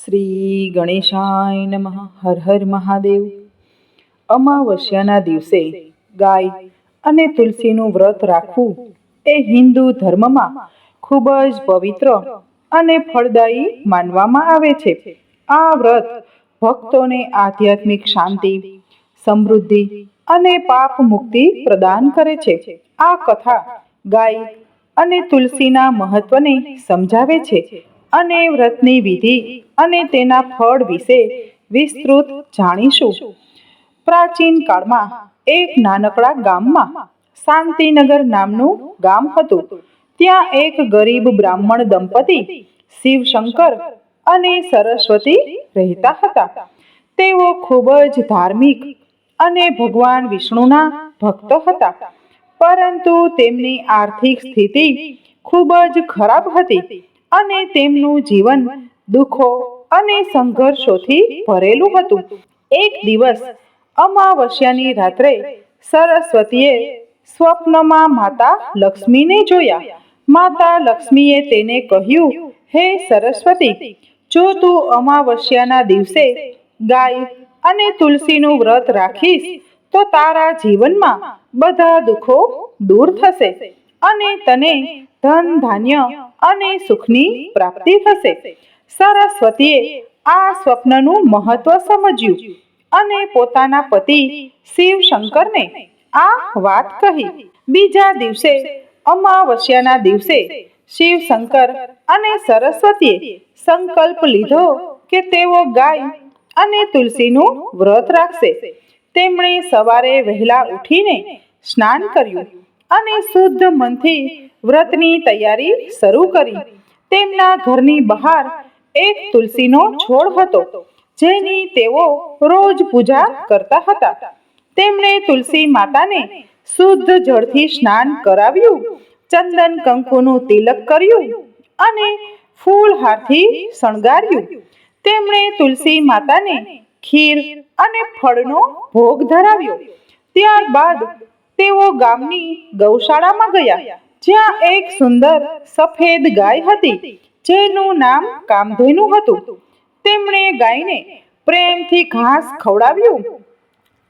શ્રી ગણેશાય નમઃ, હર હર મહાદેવ. અમાવસ્યાના દિવસે ગાય અને તુલસીનું વ્રત રાખવું એ હિન્દુ ધર્મમાં ખૂબ જ પવિત્ર અને ફળદાયી માનવામાં આવે છે. આ વ્રત ભક્તોને આધ્યાત્મિક શાંતિ, સમૃદ્ધિ અને પાપ મુક્તિ પ્રદાન કરે છે. આ કથા ગાય અને તુલસીના મહત્વને સમજાવે છે. અને વ્રતની વિધિ અને તેના ફળ વિશે વિસ્તૃત જાણીશું. પ્રાચીન કાળમાં એક નાનકડા ગામમાં શાંતિનગર નામનું ગામ હતું. ત્યાં એક ગરીબ બ્રાહ્મણ દંપતી શિવશંકર અને સરસ્વતી રહેતા હતા. તેઓ ખૂબ જ ધાર્મિક અને ભગવાન વિષ્ણુના ભક્ત હતા. પરંતુ તેમની આર્થિક સ્થિતિ ખૂબ જ ખરાબ હતી. અને તેમનું જીવન દુઃખો અને સંઘર્ષોથી ભરેલું હતું. એક દિવસ, અમાવસ્યાની રાત્રે, સરસ્વતીએ સ્વપ્નમાં માતા લક્ષ્મીને જોયા. માતા લક્ષ્મીએ તેને કહ્યું, હે સરસ્વતી, જો તું અમાવસ્યાના દિવસે ગાય અને તુલસીનું વ્રત રાખીશ, તો તારા જીવનમાં બધા દુઃખો દૂર થશે અને તને ધન, ધાન્ય અને સુખની પ્રાપ્તિ થશે. સરસ્વતીએ આ સ્વપ્નનું મહત્વ સમજ્યું અને પોતાના પતિ શિવશંકરને આ વાત કહી. બીજા દિવસે, અમાવસ્યાના દિવસે, શિવશંકર અને સરસ્વતીએ સંકલ્પ લીધો કે તેઓ ગાય અને તુલસીનું વ્રત રાખશે. તેમણે સવારે વહેલા ઉઠીને સ્નાન કર્યું. અને શુદ્ધ મનથી વ્રતની તૈયારી શરૂ કરી. તેમના ઘરની બહાર એક તુલસીનો છોડ હતો, જેની તેઓ રોજ પૂજા કરતા હતા. તેમણે તુલસી માતાને શુદ્ધ જળથી સ્નાન કરાવ્યું, ચંદન કંકુનું તિલક કર્યું અને ફૂલ હારથી શણગાર્યું. તેમણે તુલસી માતાને ખીર અને ફળનો ભોગ ધરાવ્યો. ત્યારબાદ તેઓ ગામની ગૌશાળામાં ગયા, જ્યાં એક સુંદર સફેદ ગાય હતી, જેનું નામ કામધેનુ હતું. તેમણે ગાયને પ્રેમથી ઘાસ ખવડાવ્યું.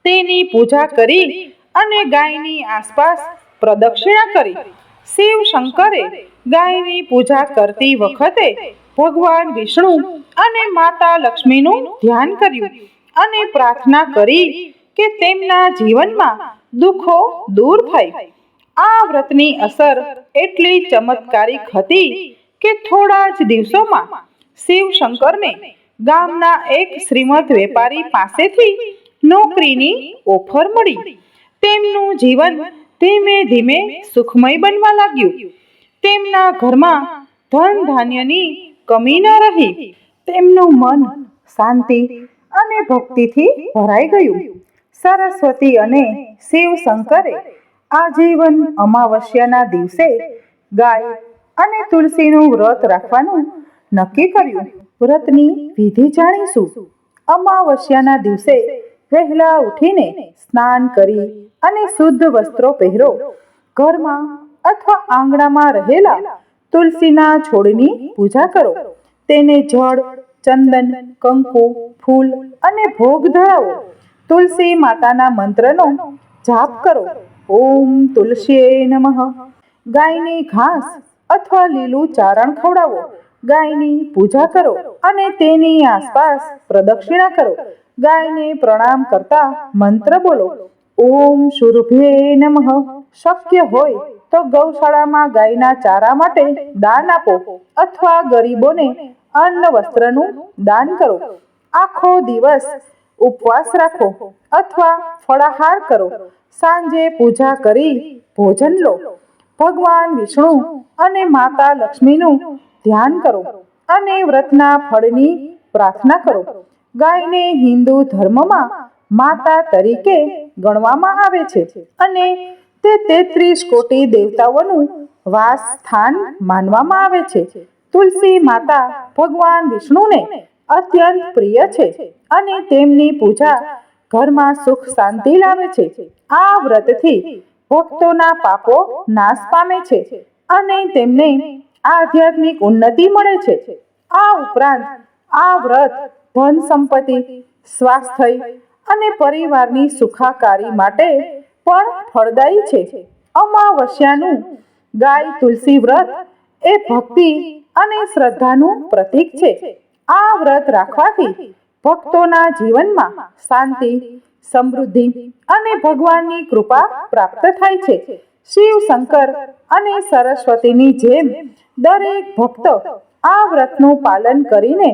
તેની પૂજા કરી અને ગાયની આસપાસ પ્રદક્ષિણા કરી. શિવ શંકરે ગાયની પૂજા કરતી વખતે ભગવાન વિષ્ણુ અને માતા લક્ષ્મીનું ધ્યાન કર્યું અને પ્રાર્થના કરી કે તેમના જીવનમાં દુઃખો દૂર થઈ. આ વ્રતની અસર એટલી ચમત્કારિક હતી કે થોડા જ દિવસોમાં શિવ શંકરને ગામના એક શ્રીમદ વેપારી પાસેથી નોકરીની ઓફર મળી. તેમનું જીવન ધીમે ધીમે સુખમય બનવા લાગ્યું. તેમના ઘરમાં ધન ધાન્યની કમી ન રહી. તેમનું મન શાંતિ અને ભક્તિથી ભરાઈ ગયું. સરસ્વતી અને શિવ શંકરે આજીવન અમાવસ્યાના દિવસે ગાય અને તુલસીનું વ્રત રાખવાનું નક્કી કર્યું. વ્રતની વિધિ જાણીશું. અમાવસ્યાના દિવસે વહેલા ઉઠીને સ્નાન કરી અને શુદ્ધ વસ્ત્રો પહેરો. ઘરમાં અથવા આંગણામાં રહેલા તુલસીના છોડની પૂજા કરો. તેને જળ, ચંદન, કંકુ, ફૂલ અને ભોગ ધરાવો. તુલસી માતાના મંત્રનો જાપ કરો. ઓમ તુલસીએ નમઃ. ગાયને ઘાસ અથવા લીલું ચારણ ખવડાવો. ગાયની પૂજા કરો અને તેની આસપાસ પ્રદક્ષિણા કરો. ગાયને પ્રણામ કરતા મંત્ર બોલો. ઓમ સુરભે નમઃ. શક્ય હોય તો ગૌશાળામાં ગાયના ચારા માટે દાન આપો અથવા ગરીબોને અન્ન વસ્ત્રનું દાન કરો. આખો દિવસ ઉપવાસ રાખો અથવા ફળાહાર કરો. સાંજે પૂજા કરી ભોજન લો. ભગવાન વિષ્ણુ અને માતા લક્ષ્મીનું ધ્યાન કરો અને વ્રતના ફળની પ્રાર્થના કરો. ગાયને હિન્દુ ધર્મમાં માતા તરીકે ગણવામાં આવે છે અને તે તેત્રીસ કોટી દેવતાઓનું વાસ સ્થાન માનવામાં આવે છે. તુલસી માતા ભગવાન વિષ્ણુને અત્યંત પ્રિય છે અને તેમની પૂજા ઘરમાં સુખ શાંતિ લાવે છે. આ વ્રતથી ભક્તોના પાપો નાશ પામે છે અને તેમને આધ્યાત્મિક ઉન્નતિ મળે છે. આ ઉપરાંત આ વ્રત ધન સંપત્તિ, સ્વાસ્થ્ય અને પરિવારની સુખાકારી માટે પણ ફળદાયી છે. અમાવસ્યાનું ગાય તુલસી વ્રત એ ભક્તિ અને શ્રદ્ધાનું પ્રતીક છે. આ વ્રત રાખવાથી ભક્તોના જીવનમાં શાંતિ, સમૃદ્ધિ અને ભગવાનની કૃપા પ્રાપ્ત થાય છે. શિવ શંકર અને સરસ્વતીની જેમ દરેક ભક્ત આ વ્રતનું પાલન કરીને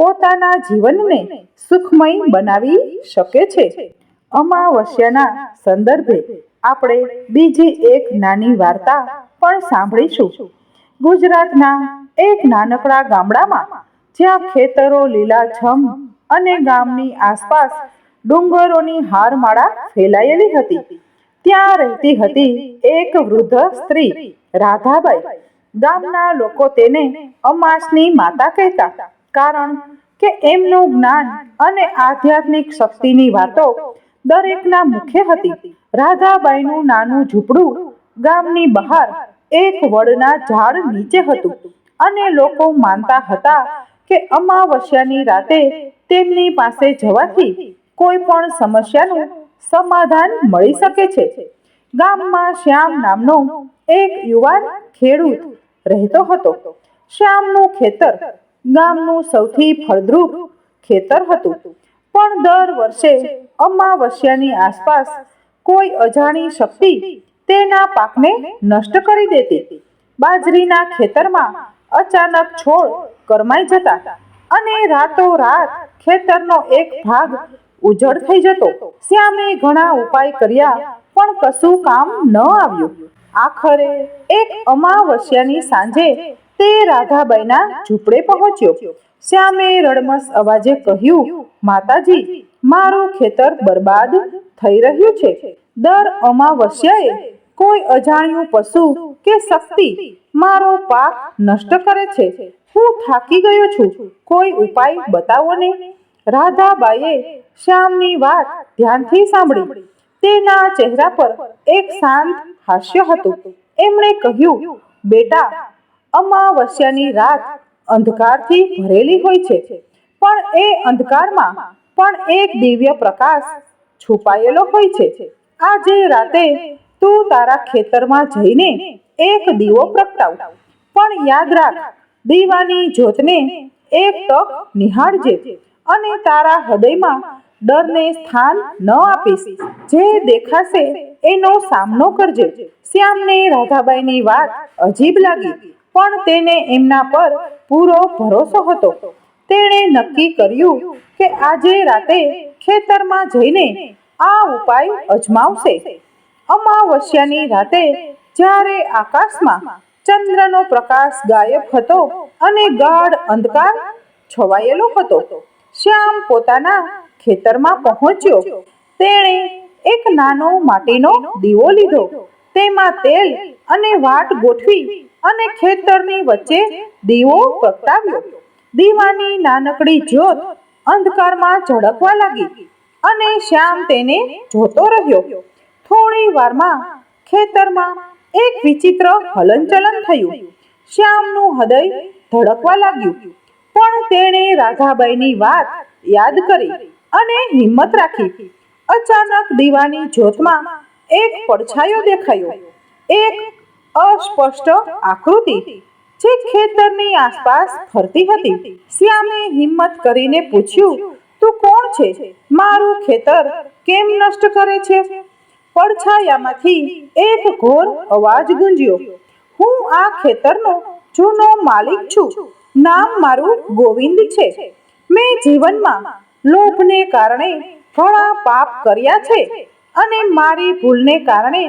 પોતાના જીવનને સુખમય બનાવી શકે છે. અમાવસ્યાના સંદર્ભે આપણે બીજી એક નાની વાર્તા પણ સાંભળીશું. ગુજરાતના એક નાનકડા ગામડામાં જ્યાં ખેતરો લીલાછમ અને ગામની આસપાસ ડુંગરોની હારમાળા ફેલાયેલી હતી. ત્યાં રહેતી હતી એક વૃદ્ધ સ્ત્રી, રાધાબાઈ. ગામના લોકો તેને અમાસની માતા કહેતા, કારણ કે એમનું જ્ઞાન અને આધ્યાત્મિક શક્તિની વાતો દરેકના મુખે હતી. રાધાબાઈનું નાનું ઝૂંપડું ગામની બહાર એક વડના ઝાડ નીચે હતું અને લોકો માનતા હતા કે અમાવસ્યાની રાતે તેમની પાસે જવાથી કોઈ પણ સમસ્યાનું સમાધાન મળી શકે છે. ગામમાં શ્યામ નામનો એક યુવાન ખેડૂત રહેતો હતો. શ્યામનું ખેતર ગામનું સૌથી ફળદ્રુપ ખેતર હતું. પણ દર વર્ષે અમાવસ્યાની આસપાસ કોઈ અજાણી શક્તિ તેના પાકને નષ્ટ કરી દેતી. બાજરીના ખેતરમાં અચાનક છોડ કરમાઈ જતા અને રાતોરાત ખેતરનો એક ભાગ ઉજળ થઈ જતો. શ્યામે ઘણા ઉપાય કર્યા, પણ કશું કામ ન આવ્યું. આખરે એક અમાવસ્યાની સાંજે તે રાધાબાઈના ઝૂંપડે પહોંચ્યો. શ્યામે રડમસ અવાજે કહ્યું, માતાજી, મારું ખેતર બરબાદ થઈ રહ્યું છે. દર અમાવસ્યાએ કોઈ અજાણ્યું પશુ કે શક્તિ મારો પાક નષ્ટ કરે છે? હું થાકી ગયો છું. કોઈ ઉપાય બતાવો ને? રાધાબાઈએ શ્યામની વાત ધ્યાનથી સાંભળી. તેના ચહેરા પર એક શાંત હાસ્ય હતું. એમણે કહ્યું, બેટા, અમાવસ્યાની રાત અંધકારથી ભરેલી હોય છે. પણ એ અંધકારમાં પણ એક દિવ્ય પ્રકાશ છુપાયેલો હોય છે. આજે રાતે તું તારા ખેતરમાં જઈને એક દીવો પ્રગટાવ. પણ યાદ રાખ, દીવાની જ્યોતને એક તક નિહાળજે અને તારા હૃદયમાં ડરને સ્થાન ન આપીશ. જે દેખાશે એનો સામનો કરજે. શ્યામને રાધાબાઈની વાત અજીબ લાગી, પણ તેને એમના પર પૂરો ભરોસો હતો. તેણે નક્કી કર્યું કે આજે રાતે ખેતરમાં જઈને આ ઉપાય અજમાવશે. અમાવસ્યાની રાતે જ્યારે આકાશમાં ચંદ્રનો પ્રકાશ ગાયબ હતો અને ગાઢ અંધકાર છવાયેલો હતો, શ્યામ પોતાના ખેતરમાં પહોંચ્યો. તેણે એક નાનો માટીનો દીવો લીધો. તેમાં તેલ અને વાટ ગોઠવી અને ખેતરની વચ્ચે દીવો પ્રગટાવ્યો. દીવાની નાનકડી જ્યોત અંધકારમાં ઝળકવા લાગી અને શ્યામ તેને જોતો રહ્યો. થોડી વારમાં ખેતરમાં એક વિચિત્ર હલનચલન થયું. શ્યામનું હૃદય ધડકવા લાગ્યું. પણ તેણે રાધાબાઈની વાત યાદ કરી અને હિંમત રાખી. અચાનક દીવાની જ્યોતમાં એક પડછાયો દેખાયો. એક અસ્પષ્ટ આકૃતિ જે ખેતરની આસપાસ ફરતી હતી. શ્યામે હિંમત કરીને પૂછ્યું, તું કોણ છે? મારું ખેતર કેમ નષ્ટ કરે છે? પડછાયામાંથી એક ઘોર અવાજ ગુંજ્યો. હું આ ખેતરનો જૂનો માલિક છું. નામ મારું ગોવિંદ છે. મેં જીવનમાં લોભને કારણે ઘણા પાપ કર્યા છે અને મારી ભૂલને કારણે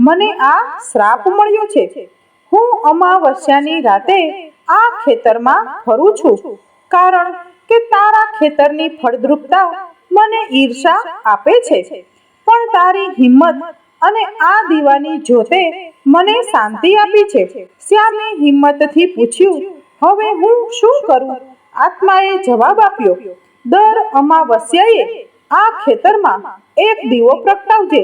મને આ શ્રાપ મળ્યો છે. હું અમાવસ્યાની રાતે આ ખેતરમાં ફરું છું. કારણ કે તારા ખેતરની ફળદ્રુપતા મને ઈર્ષા આપે છે. પણ તારી હિંમત અને આ દીવાની જોતે મને શાંતિ આપી છે. શ્યામે હિંમતથી પૂછ્યું, હવે હું શું કરું? આત્માએ જવાબ આપ્યો, દર અમાવસ્યાએ આ ખેતરમાં એક દીવો પ્રગટાવજે.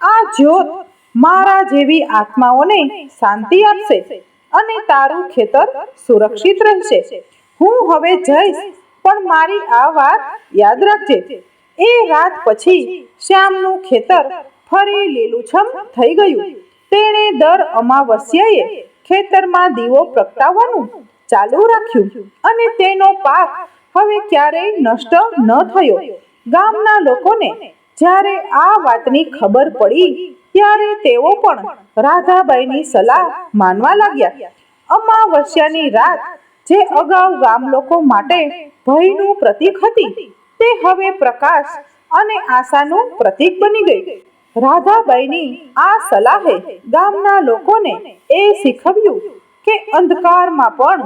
આ જ્યોત મારા જેવી આત્માઓને શાંતિ આપશે અને તારું ખેતર સુરક્ષિત રહેશે. હું હવે જઈશ, પણ મારી આ વાત યાદ રાખજે. એ રાત પછી શ્યામનું ખેતર ફરી લીલુંછમ થઈ ગયું. તેણે દર અમાવસ્યાએ ખેતરમાં દીવો પ્રગટાવવાનું ચાલુ રાખ્યું અને તેનો પાક હવે ક્યારેય નષ્ટ ન થયો. ગામના લોકોને જ્યારે આ વાતની ખબર પડી, ત્યારે તેઓ પણ રાધાબાઈની સલાહ માનવા લાગ્યા. અમાવસ્યાની રાત જે અગાઉ ગામ લોકો માટે ભયનું પ્રતીક હતી તે હવે પ્રકાશ અને આશાનું પ્રતીક બની ગઈ. રાધાબાઈની આ સલાહે ગામના લોકોને એ શીખવ્યું કે અંધકારમાં પણ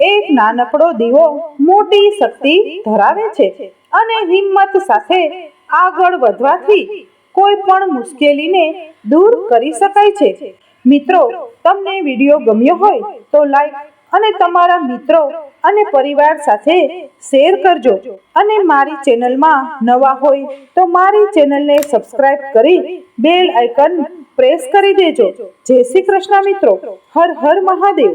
એક નાનકડો દીવો મોટી શક્તિ ધરાવે છે અને હિંમત સાથે આગળ વધવાથી કોઈ પણ મુશ્કેલીને દૂર કરી શકાય છે. મિત્રો, તમને વીડિયો ગમ્યો હોય તો લાઈક અને તમારા મિત્રો અને પરિવાર સાથે શેર કરજો. અને મારી ચેનલમાં નવા હોય તો મારી ચેનલને સબસ્ક્રાઇબ કરી બેલ આઇકન પ્રેસ કરી દેજો. જય શ્રી કૃષ્ણ મિત્રો. હર હર મહાદેવ.